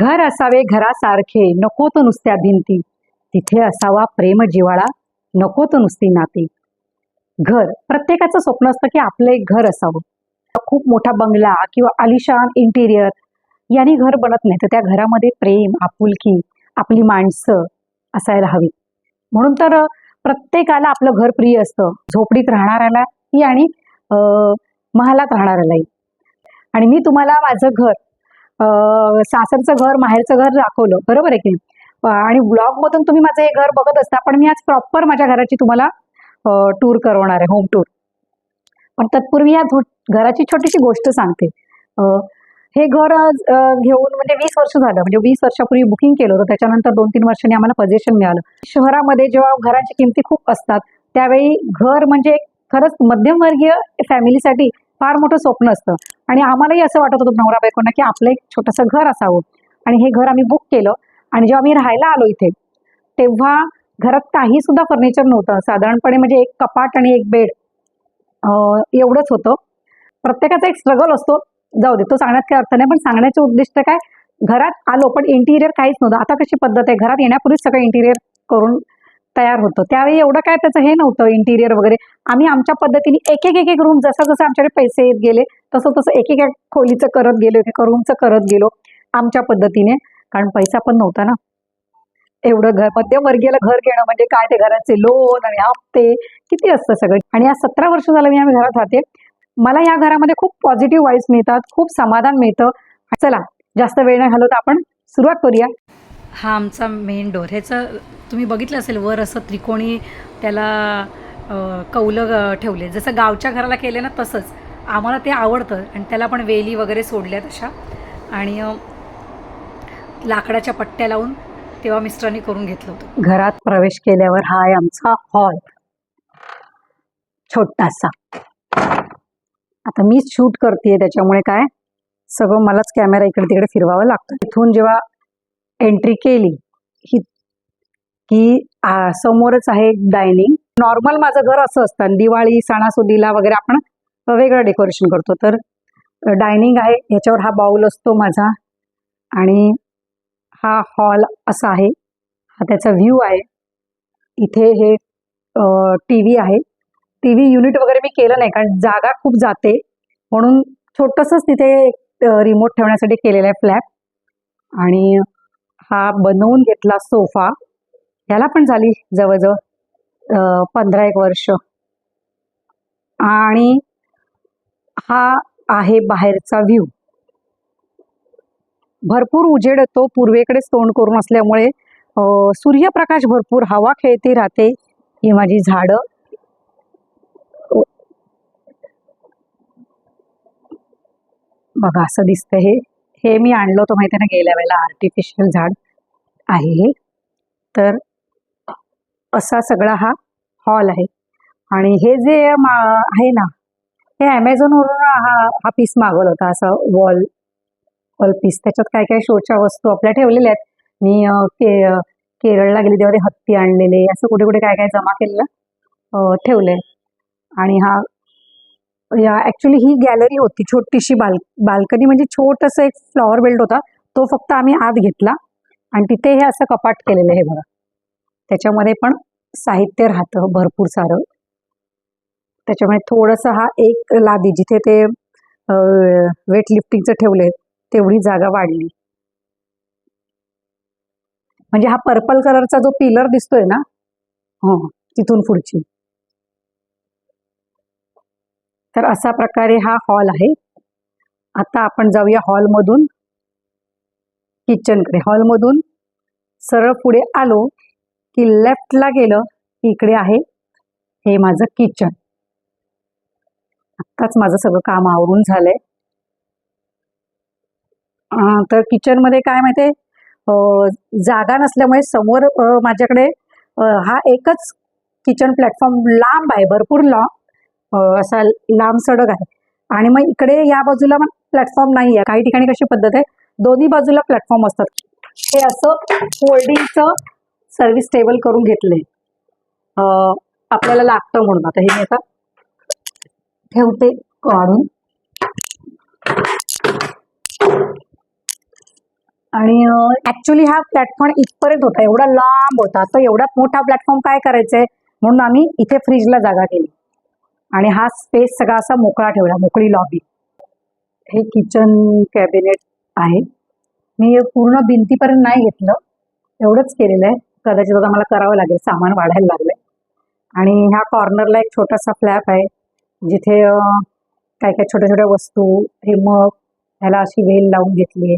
घर असावे घरासारखे नको तो नुसत्या भिंती. तिथे असावा प्रेम जिवाळा नको तो नुसती नाती. घर प्रत्येकाचं स्वप्न असतं की आपलं एक घर असावं. खूप मोठा बंगला किंवा आलिशान इंटिरियर यांनी घर बनत नाही. तर त्या घरामध्ये प्रेम आपुलकी आपली माणसं असायला हवी. म्हणून तर प्रत्येकाला आपलं घर प्रिय असतं. झोपडीत राहणाऱ्यालाही आणि महालात राहणाऱ्यालाही. आणि मी तुम्हाला माझं घर सासरचं घर माहेरचं घर दाखवलं. बरोबर आहे की आणि ब्लॉग मधून तुम्ही माझं हे घर बघत असता पण मी आज प्रॉपर माझ्या घराची तुम्हाला टूर करवणार आहे होम टूर पण तत्पूर्वी या घराची छोटीशी गोष्ट सांगते. हे घर घेऊन म्हणजे वीस वर्ष झालं. म्हणजे वीस वर्षापूर्वी बुकिंग केलं होतं. त्याच्यानंतर दोन तीन वर्षांनी आम्हाला पजेशन मिळालं. शहरामध्ये जेव्हा घराची किमती खूप असतात त्यावेळी घर म्हणजे खरंच मध्यमवर्गीय फॅमिलीसाठी फार मोठं स्वप्न असतं. आणि आम्हालाही असं वाटत होतं नवरा बायकोंना की आपलं एक छोटंसं घर असावं. आणि हे घर आम्ही बुक केलं आणि जेव्हा आम्ही राहायला आलो इथे तेव्हा घरात काही सुद्धा फर्निचर नव्हतं. साधारणपणे म्हणजे एक कपाट आणि एक बेड एवढंच होतं. प्रत्येकाचा एक स्ट्रगल असतो. जाऊ दे तो सांगण्यात काही अर्थ नाही पण सांगण्याचे उद्दिष्ट काय? घरात आलो पण इंटिरियर काहीच नव्हतं. आता कशी पद्धत आहे? घरात येण्यापूर्वीच सगळं इंटिरियर करून तयार होतं. त्यावेळी एवढं काय त्याचं हे नव्हतं इंटिरियर वगैरे. आम्ही आमच्या पद्धतीने एक एक एक एक रूम जसं जसं आमच्याकडे पैसे येत गेले तसं तसं एक एक खोलीचं करत गेलो एक रूमचं करत गेलो आमच्या पद्धतीने. कारण पैसा पण नव्हता ना. एवढं घर मध्यमवर्गीयाला घर घेणं म्हणजे काय ते घराचे लोन आणि हप्ते किती असतं सगळं. आणि या सतरा वर्ष झालं मी आम्ही घरात राहते. मला या घरामध्ये खूप पॉझिटिव्ह वाईब्स मिळतात खूप समाधान मिळतं. चला जास्त वेळ नाही घालवत आपण सुरुवात करूया. हा आमचा मेन डोर ह्याचं तुम्ही बघितलं असेल वर असं त्रिकोणी त्याला कौलं ठेवले. जसं गावच्या घराला केले ना तसंच. आम्हाला ते आवडतं आणि त्याला पण वेली वगैरे सोडल्या तशा आणि लाकडाच्या पट्ट्या लावून तेव्हा मिस्टरांनी करून घेतलं होतं. घरात प्रवेश केल्यावर हा आहे आमचा हॉल छोटासा. आता मीच शूट करते त्याच्यामुळे काय? सगळं मलाच कॅमेरा इकडे तिकडे फिरवावं लागतं. इथून जेव्हा एंट्री केली ही की समोरच आहे डायनिंग नॉर्मल माझं घर असं असतं. आणि दिवाळी सणासुदीला वगैरे आपण वेगळं डेकोरेशन करतो. तर डायनिंग आहे. याच्यावर हा बाऊल असतो माझा. आणि हा हॉल असा आहे. हा त्याचा व्ह्यू आहे. इथे हे टी व्ही आहे. टी व्ही युनिट वगैरे मी केलं नाही. कारण जागा खूप जाते. म्हणून छोटंसंच तिथे रिमोट ठेवण्यासाठी केलेला आहे फ्लॅप आणि हा बनवून घेतला सोफा. याला पण झाली जवळजवळ पंधरा एक वर्ष. आणि हा आहे बाहेरचा व्ह्यू भरपूर उजेड येतो पूर्वेकडेच तोंड करून असल्यामुळे सूर्यप्रकाश भरपूर हवा खेळती राहते ही माझी झाडं. बघा असं दिसतं हे. हे मी आणलं होतं माहिती ना गेल्या वेळेला आर्टिफिशियल झाड आहे हे. तर असा सगळा हा हॉल आहे. आणि हे जे मा आहे ना हे ॲमेझॉनवरून हा हा पीस मागवला होता असा वॉल वॉल पीस त्याच्यात काय काय शोच्या वस्तू आपल्या ठेवलेल्या आहेत. मी के केरळला गेले तेव्हा ते हत्ती आणलेले असं कुठे कुठे काय काय जमा केलेलं अं, ठेवलंय. आणि हा ॲक्च्युली ही गॅलरी होती छोटीशी बाल बाल्कनी म्हणजे छोटंसं एक फ्लॉवर बेल्ट होता. तो फक्त आम्ही आत घेतला आणि तिथे हे असं कपाट केलेलं आहे बघा. त्याच्यामध्ये पण साहित्य राहतं भरपूर सारं. त्याच्यामुळे थोडंसं हा एक लादी जिथे ते वेट लिफ्टिंगचं ठेवले तेवढी जागा वाढली. म्हणजे हा पर्पल कलरचा जो पिलर दिसतोय ना? हो तिथून पुढची. तर असा प्रकारे हा हॉल आहे. आता आपण जाऊया हॉलमधून किचनकडे हॉलमधून सरळ पुढे आलो की लेफ्टला गेलं की इकडे आहे हे माझं किचन आत्ताच माझं सगळं काम आवरून झालंय. तर किचनमध्ये काय माहिती जागा नसल्यामुळे समोर माझ्याकडे हा एकच किचन प्लॅटफॉर्म लांब आहे भरपूर लांब. असा लांब सडक आहे. आणि मग इकडे या बाजूला पण प्लॅटफॉर्म नाही आहे काही ठिकाणी कशी पद्धत आहे? दोन्ही बाजूला प्लॅटफॉर्म असतात. हे असं होल्डिंगचं सर्व्हिस टेबल करून घेतले आपल्याला लागतं म्हणून. आता हे मी आता ठेवते काढून. आणि ऍक्च्युली हा प्लॅटफॉर्म इथपर्यंत होता. एवढा लांब होता. तर एवढा मोठा प्लॅटफॉर्म काय करायचंय? म्हणून आम्ही इथे फ्रीजला जागा केली. आणि हा स्पेस सगळा असा मोकळा ठेवला मोकळी लॉबी हे किचन कॅबिनेट आहे. मी पूर्ण भिंतीपर्यंत नाही घेतलं. एवढंच केलेलं आहे. कदाचित आता मला करावं लागेल. सामान वाढायला लागलंय. आणि ह्या कॉर्नरला एक छोटासा फ्लॅप आहे. जिथे काय काय छोट्या छोट्या वस्तू हे मग ह्याला अशी वेल लावून घेतली.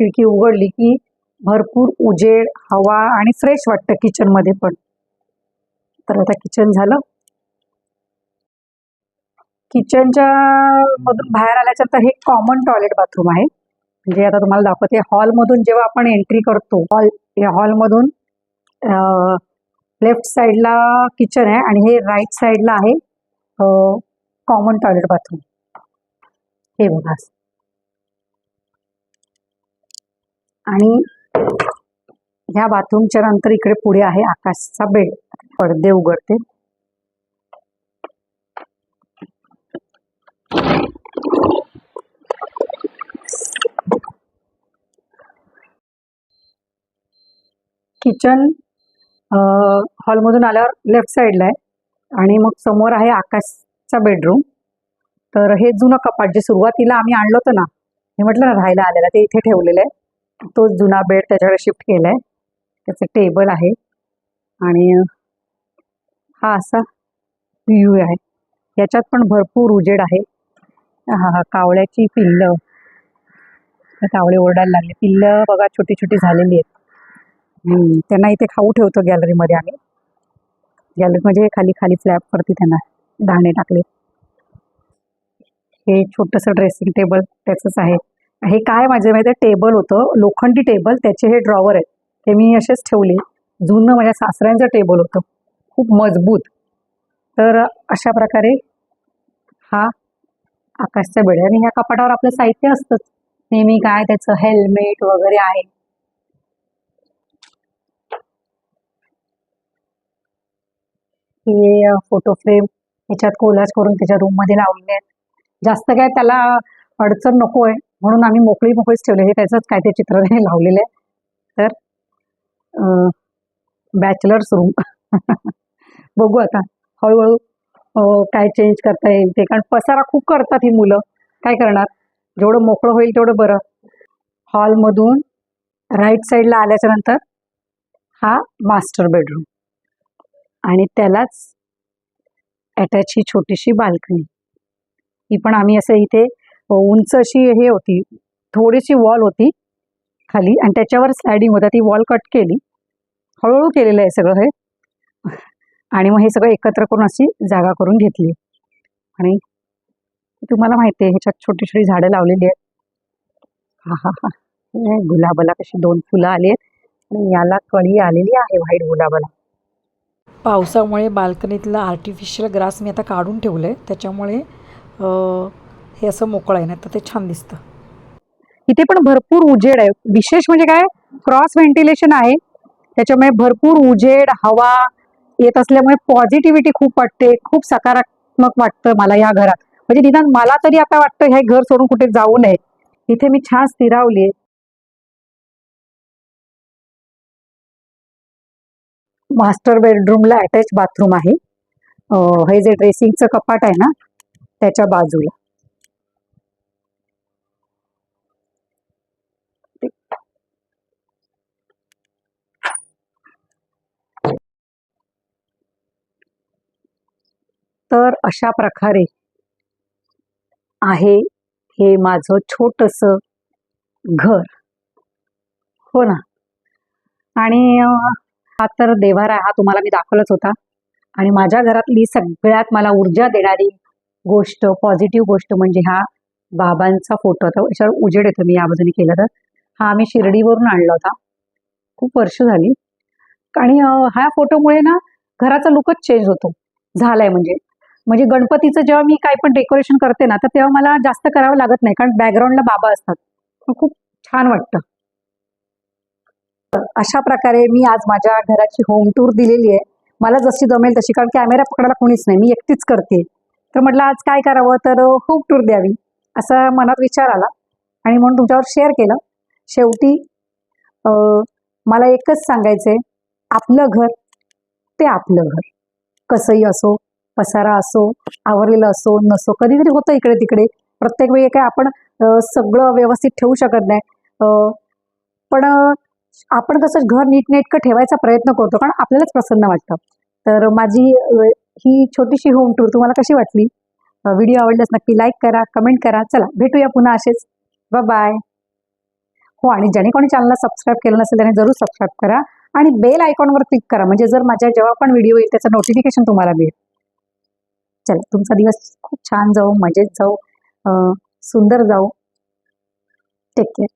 खिडकी उघडली की भरपूर उजेड हवा आणि फ्रेश वाटतं किचनमध्ये पण. तर आता किचन झालं. किचनच्या मधून बाहेर आल्याच्या तर हे कॉमन टॉयलेट बाथरूम आहे. म्हणजे आता तुम्हाला दाखवते हॉलमधून जेव्हा आपण एंट्री करतो हॉल या हॉलमधून लेफ्ट साईडला किचन आहे आणि हे राईट साईडला आहे कॉमन टॉयलेट बाथरूम हे बघा. आणि ह्या बाथरूमच्या नंतर इकडे पुढे आहे आकाशचा बेड पडदे उघडते. किचन हॉलमधून आल्यावर लेफ्ट साईडला आहे. आणि मग समोर आहे आकाशचा बेडरूम तर हे जुनं कपाट जे सुरुवातीला आम्ही आणलं होतं ना हे म्हटलं ना राहायला आलेलं ते इथे ठेवलेलं आहे. तोच जुना बेड त्याच्याकडे शिफ्ट केला आहे त्याचं टेबल आहे. आणि हा असा व्ह्यू आहे. याच्यात पण भरपूर उजेड आहे. हा हा कावळ्याची पिल्लं. कावळे ओरडायला लागले. पिल्लं बघा छोटी छोटी झालेली आहेत. त्यांना इथे खाऊ ठेवतो गॅलरीमध्ये आम्ही. गॅलरीमध्ये खाली खाली फ्लॅपवरती त्यांना दाणे टाकले. हे छोटंसं ड्रेसिंग टेबल त्याचंच आहे. हे काय माझ्या माहिती टेबल होतं. लोखंडी टेबल त्याचे हे ड्रॉवर आहेत. ते मी असेच ठेवले. जुनं माझ्या सासऱ्यांचं टेबल होतं. खूप मजबूत. तर अशा प्रकारे हा आकाशचा बेड आणि ह्या कपाटावर आपलं साहित्य असतंच. नेहमी काय त्याचं हेल्मेट वगैरे आहे. हे फोटो फ्रेम याच्यात कोलाज करून त्याच्या रूममध्ये लावलेले आहेत. जास्त काय त्याला अडचण नको आहे म्हणून आम्ही मोकळी मोकळीच ठेवले. हे त्याचंच काय ते चित्र हे लावलेलं आहे. तर बॅचलर्स रूम बघू आता. हळूहळू हो, काय चेंज करता येईल ते. कारण पसारा खूप करतात ही मुलं. काय करणार? जेवढं मोकळं होईल तेवढं बरं. हॉलमधून राईट साईडला आल्याच्यानंतर हा मास्टर बेडरूम आणि त्यालाच अटॅच ही छोटीशी बाल्कनी ही पण आम्ही असं इथे उंच अशी हे होती थोडीशी वॉल होती खाली. आणि त्याच्यावर स्लायडिंग होता. ती वॉल कट केली. हळूहळू केलेलं आहे सगळं हे. आणि मग हे सगळं एकत्र करून अशी जागा करून घेतली. आणि तुम्हाला माहिती आहे ह्याच्यात छोटी छोटी झाडं लावलेली आहेत. हा हा हा. गुलाबाला कशी दोन फुलं आली आहेत आणि याला कळी आलेली आहे व्हाईट गुलाबाला. पावसामुळे बाल्कनीतला आर्टिफिशियल ग्रास मी आता काढून ठेवलं आहे त्याच्यामुळे हे असं मोकळं आहे ना तर ते छान दिसतं. इथे पण भरपूर उजेड आहे. विशेष म्हणजे काय? क्रॉस व्हेंटिलेशन आहे. त्याच्यामुळे भरपूर उजेड हवा येत असल्यामुळे पॉझिटिव्हिटी खूप वाटते खूप सकारात्मक वाटतं मला या घरात. म्हणजे निदान मला तरी आता वाटतं हे घर सोडून कुठे जाऊ नये. इथे मी छान स्थिरावली मास्टर बेडरूमला अटॅच बाथरूम आहे. हे जे ड्रेसिंगचं कपाट आहे ना त्याच्या बाजूला. तर अशा प्रकारे आहे हे माझं छोटस घर. हो ना? आणि हा तर देवारा हा तुम्हाला मी दाखवलंच होता. आणि माझ्या घरातली सगळ्यात मला ऊर्जा देणारी गोष्ट पॉझिटिव्ह गोष्ट म्हणजे हा बाबांचा फोटो होता याच्यावर उजेड येतो मी या बाजूने केलं तर. हा आम्ही शिर्डीवरून आणला होता. खूप वर्ष झाली. आणि ह्या फोटोमुळे ना घराचा लुकच चेंज होतो. झालाय म्हणजे. म्हणजे गणपतीचं जेव्हा मी काही पण डेकोरेशन करते ना तर तेव्हा मला जास्त करावं लागत नाही कारण बॅकग्राऊंडला बाबा असतात. खूप छान वाटतं. तर अशा प्रकारे मी आज माझ्या घराची होम टूर दिलेली आहे. मला जशी जमेल तशी कारण कॅमेरा पकडायला कोणीच नाही मी एकटीच करते. तर म्हटलं आज काय करावं? तर होम टूर द्यावी असा मनात विचार आला. आणि म्हणून तुमच्यावर शेअर केलं. शेवटी मला एकच सांगायचंय आपलं घर ते आपलं घर. कसंही असो पसारा असो आवरलेलं असो नसो कधी कधी होतं इकडे तिकडे प्रत्येक वेळी काय आपण सगळं व्यवस्थित ठेवू शकत नाही. पण आपण कसं घर नीटनेटकं ठेवायचा प्रयत्न करतो कारण आपल्यालाच प्रसन्न वाटतं. तर माझी ही छोटीशी होम टूर तुम्हाला कशी वाटली? व्हिडिओ आवडल्यास नक्की लाईक करा कमेंट करा. चला भेटूया पुन्हा असेच. बाय हो आणि ज्याने कोणी चॅनलला सबस्क्राईब केलं नसेल त्याने जरूर सबस्क्राईब करा. आणि बेल आयकॉनवर क्लिक करा. म्हणजे जर माझ्या जेव्हा पण व्हिडिओ येईल त्याचं नोटिफिकेशन तुम्हाला मिळेल. चला तुमचा दिवस खूप छान जाऊ मजेत जाऊ सुंदर जाऊ टेक केअर